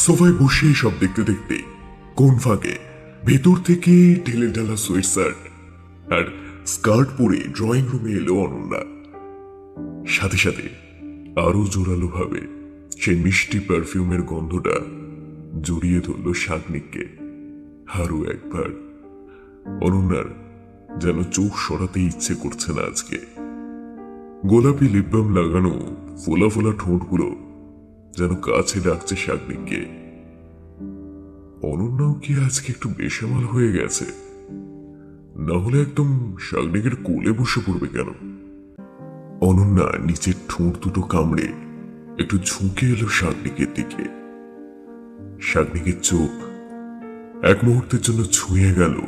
সোফায় বসে সব দেখতে দেখতে কোন ফাঁকে? ভেতর থেকে ঢেলে ঢালা সোয়েট শার্ট আর স্কার্ট পরে ড্রয়িং রুমে এলো অনন্যা। সাথে সাথে আরও জোরালো ভাবে সেই মিষ্টি পারফিউমের গন্ধটা জড়িয়ে ধরল শাগনিককে আরও একবার। অনন্যার যেন চোখ সরাতে ইচ্ছে করছে না আজকে। গোলাপি লিপবাম লাগানো ফোলা ফোলা ঠোঁটগুলো যেন কাছে ডাকছে শাগনিককে অনন্যাও কি আজকে একটু বেসামাল হয়ে গেছে? না হলে একদম শাগনিকের কোলে বসে পড়বে কেন? অনন্যা নিচের ঠোঁট দুটো কামড়ে একটু ঝুঁকে এলো শাগনিকের দিকে। শাগনিকের চোখ এক মুহূর্তের জন্য ছুঁয়ে গেল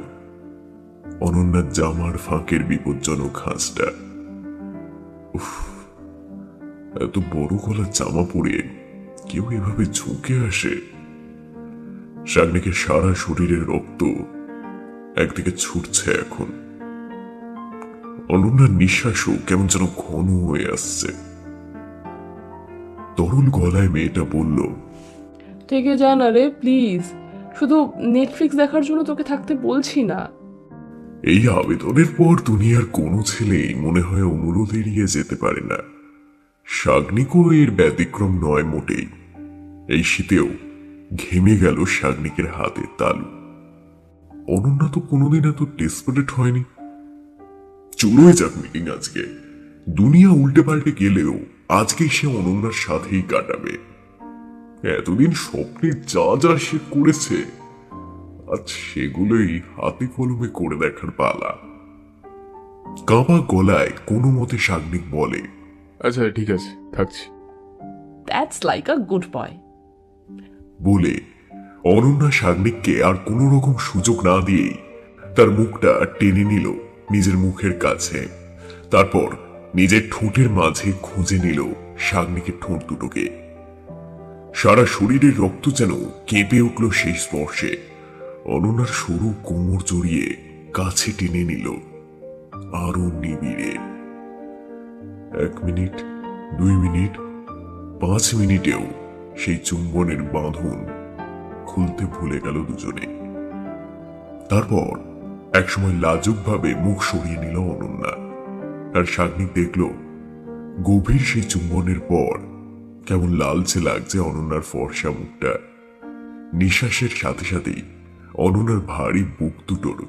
অনন্যার জামার ফাঁকের বিপজ্জনক হাঁসটা। এত বড় গলার জামা পরে কেউ এভাবে ঝুঁকে আসে? শাগনিকের সারা শরীরের রক্ত একদিকে ছুটছে এখন। অনন্যার নিঃশ্বাসও কেমন যেন ঘন হয়ে আসছে। তরল গলায় মেয়েটা বলল থেকে যা না রে প্লিজ শুধু নেটফ্লিক্স দেখার জন্য তোকে থাকতে বলছি না। এই আবেদনের পর দুনিয়ার কোনো ছেলেই মনে হয় অনুরোধ এড়িয়ে যেতে পারে না। শাগনিকও এর ব্যতিক্রম নয় মোটেই। এই শীতেও ঘেমে গেল শাগনিকের হাতের তালু। অনন্যা তো কোনোদিন এত ডেসপারেট হয়নি। চলোই যাক মিটিং আজকে। দুনিয়া উল্টে পাল্টে গেলেও আজকে সে অনন্যার সাথেই কাটাবে। এতদিন স্বপ্নের যা যা সে করেছে আজ সেগুলোই হাতে কলমে করে দেখার পালা। কাবা গলায় কোনো মতে সাগ্নিক বলে আচ্ছা ঠিক আছে থাকছি। That's like a good boy বলে, অনন্যা সাগ্নিককে আর কোনো রকম সুযোগ না দিয়েই তার মুখটা টেনে নিল নিজের মুখের কাছে। তারপর নিজের ঠোঁটের মাঝে খুঁজে নিল সাগ্নিকের ঠোঁট দুটোকে। সারা শরীরের রক্ত যেন কেঁপে উঠল সেই স্পর্শে। অনন্যার সরু কোমর জড়িয়ে কাছে টেনে নিল আরও নিবিড়ে। এক মিনিট, দুই মিনিট, পাঁচ মিনিটেও সেই চুম্বনের বাঁধন খুলতে ভুলে গেল দুজনে। তারপর একসময় লাজুকভাবে মুখ সরিয়ে নিল অনন্যা। আর সাগ্নিক দেখল, গভীর সেই চুম্বনের পর কেমন লালচে লাগছে অনন্যার ফর্সা মুখটা। নিঃশ্বাসের সাথে সাথেই অনন্যার ভারী বুক দুটোর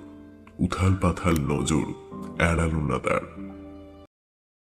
উথাল পাথাল নজর এড়ালো না তার।